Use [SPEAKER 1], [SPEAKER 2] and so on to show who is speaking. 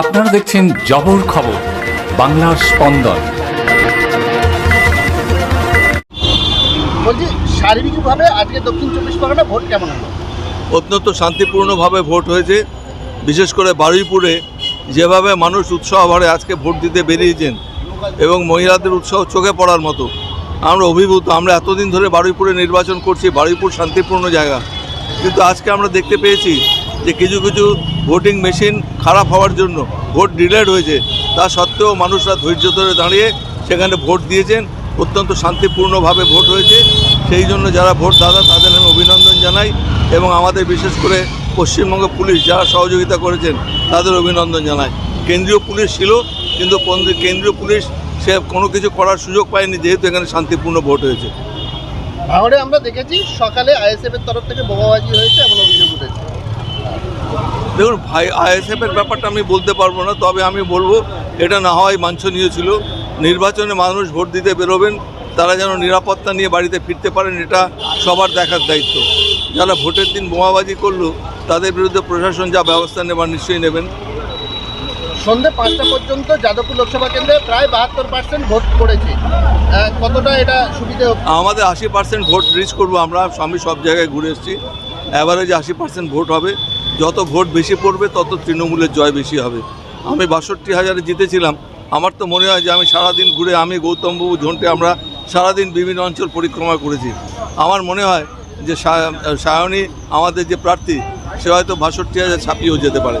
[SPEAKER 1] আপনারা দেখছেন জবর খবর বাংলার স্পন্দন।
[SPEAKER 2] বলছি শারীরিকভাবে আজকে দক্ষিণ চব্বিশ পরগনা ভোট কেমন হলো?
[SPEAKER 3] অত্যন্ত শান্তিপূর্ণভাবে ভোট হয়েছে। বিশেষ করে বারুইপুরে যেভাবে মানুষ উৎসাহ ভরে আজকে ভোট দিতে বেরিয়েছেন এবং মহিলাদের উৎসাহ চোখে পড়ার মতো। আমরা অভিভূত আমরা এতদিন ধরে বারুইপুরে নির্বাচন করছি বারুইপুর শান্তিপূর্ণ জায়গা। কিন্তু আজকে আমরা দেখতে পেয়েছি যে কিছু কিছু ভোটিং মেশিন খারাপ হওয়ার জন্য ভোট ডিলেড হয়েছে, তা সত্ত্বেও মানুষরা ধৈর্য ধরে দাঁড়িয়ে সেখানে ভোট দিয়েছেন, অত্যন্ত শান্তিপূর্ণভাবে ভোট হয়েছে। সেই জন্য যারা ভোট দাদা, তাদের আমি অভিনন্দন জানাই এবং আমাদের বিশেষ করে পশ্চিমবঙ্গ পুলিশ যারা সহযোগিতা করেছেন, তাদের অভিনন্দন জানাই। কেন্দ্রীয় পুলিশ ছিল, কিন্তু কেন্দ্রীয় পুলিশ সে কোনো কিছু করার সুযোগ পায়নি, যেহেতু এখানে শান্তিপূর্ণ ভোট হয়েছে।
[SPEAKER 2] আমরা দেখেছি, সকালে আইএসএফ এর তরফ থেকে বোমাবাজি হয়েছে, এমন অভিযোগ উঠেছে।
[SPEAKER 3] দেখুন ভাই আইএসএফের ব্যাপারটা আমি বলতে পারব না তবে আমি বলব এটা না হওয়াই বাঞ্ছনীয় ছিল। নির্বাচনে মানুষ ভোট দিতে বেরোবেন তারা যেন নিরাপত্তা নিয়ে বাড়িতে ফিরতে পারেন এটা সবার দেখার দায়িত্ব। যারা ভোটের দিন বোমাবাজি করল তাদের বিরুদ্ধে প্রশাসন যা ব্যবস্থা নেবার নিশ্চয়ই নেবেন।
[SPEAKER 2] সন্ধে পাঁচটা পর্যন্ত যাদবপুর লোকসভা কেন্দ্রে প্রায় বাহাত্তর পার্সেন্ট ভোট পড়েছে। কতটা এটা সুবিধে
[SPEAKER 3] আমাদের আশি পার্সেন্ট ভোট রিচ করব আমরা আমি সব জায়গায় ঘুরে এসেছি। অ্যাভারেজে আশি পার্সেন্ট ভোট হবে। যত ভোট বেশি পড়বে, তত তৃণমূলের জয় বেশি হবে। আমি বাষট্টি হাজারে জিতেছিলাম। আমার তো মনে হয় যে আমি সারাদিন ঘুরে আমি, গৌতমবাবু, ঝন্টে আমরা সারাদিন বিভিন্ন অঞ্চল পরিক্রমা করেছি। আমার মনে হয় যে সায়নী আমাদের যে প্রার্থী, সে হয়তো বাষট্টি হাজার ছাপিয়েও যেতে পারে।